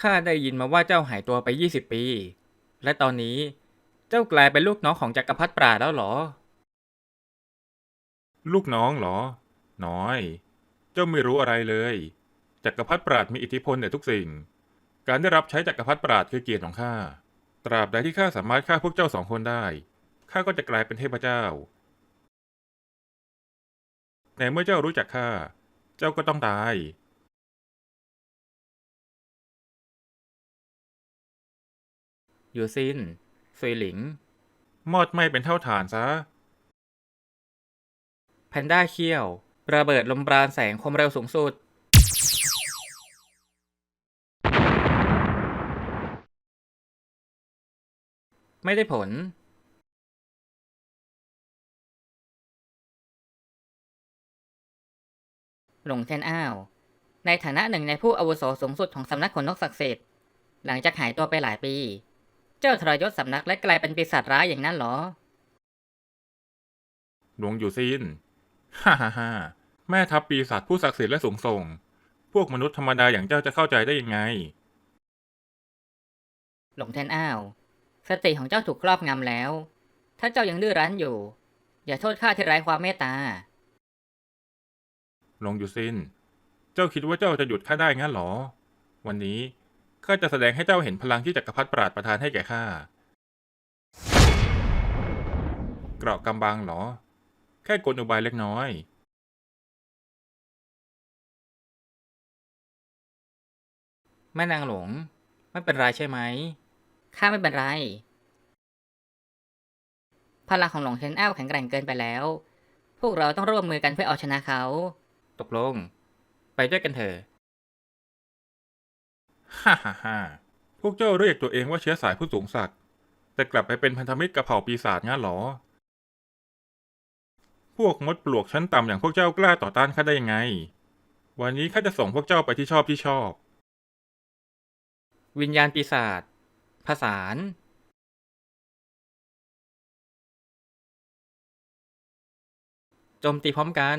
ข้าได้ยินมาว่าเจ้าหายตัวไป 20 ปี และตอนนี้เจ้ากลายเป็นลูกน้องของจักรพรรดิปราแล้วเหรอ ลูกน้องเหรอ น้อย เจ้าไม่รู้อะไรเลย จักรพรรดิปราดมีอิทธิพลเหนือทุกสิ่ง การได้รับใช้จักรพรรดิปราดคือเกียรติของข้า ตราบใดที่ข้าสามารถฆ่าพวกเจ้าสองคนได้ ข้าก็จะกลายเป็นเทพเจ้า แต่เมื่อเจ้ารู้จักข้า เจ้าก็ต้องตาย ยู่ซินซุยหลิง มอดไหม้เป็นเท่าฐานซะ แพนด้าเขี้ยว ระเบิดลมปราณแสงความเร็วสูงสุด ไม่ได้ผล หลงเทนอ้าว ในฐานะหนึ่งในผู้อาวุโสสูงสุดของสำนักขนนกศักดิ์สิทธิ์ หลังจากหายตัวไปหลายปี เจ้าทรยศสำนักและกลายเป็นปีศาจร้ายอย่างนั้นเหรอ หลวงอยู่ซินฮ่าฮ่าฮ่าแม่ทัพปีศาจผู้ศักดิ์สิทธิ์และสูงส่ง พวกมนุษย์ธรรมดาอย่างเจ้าจะเข้าใจได้ยังไง หลงเทนอ้าว สติของเจ้าถูกครอบงำแล้ว ถ้าเจ้ายังดื้อรั้นอยู่ อย่าโทษข้าที่ไร้ความเมตตา หลวงอยู่ซิน เจ้าคิดว่าเจ้าจะหยุดข้าได้งั้นเหรอ วันนี้ ข้าจะแสดงให้เจ้าเห็นพลังที่จักรพรรดิปราดประทานให้แก่ข้า เกราะกำบังเหรอ แค่กลอุบายเล็กน้อย แม่นางหลวงไม่เป็นไรใช่ไหม ข้าไม่เป็นไร พลังของหลงเทนอ้าวแข็งแกร่งเกินไปแล้ว พวกเราต้องร่วมมือกันเพื่อเอาชนะเขา ตกลง ไปด้วยกันเถอะ ฮ่าฮ่าฮ่าพวกเจ้าเรียกตัวเองว่าเชื้อสายผู้สูงศักดิ์แต่กลับไปเป็นพันธมิตรกับเผ่าปีศาจงั้นเหรอ พวกมดปลวกชั้นต่ำอย่างพวกเจ้ากล้าต่อต้านข้าได้ยังไง วันนี้ข้าจะส่งพวกเจ้าไปที่ชอบที่ชอบ วิญญาณปีศาจผสาน โจมตีพร้อมกัน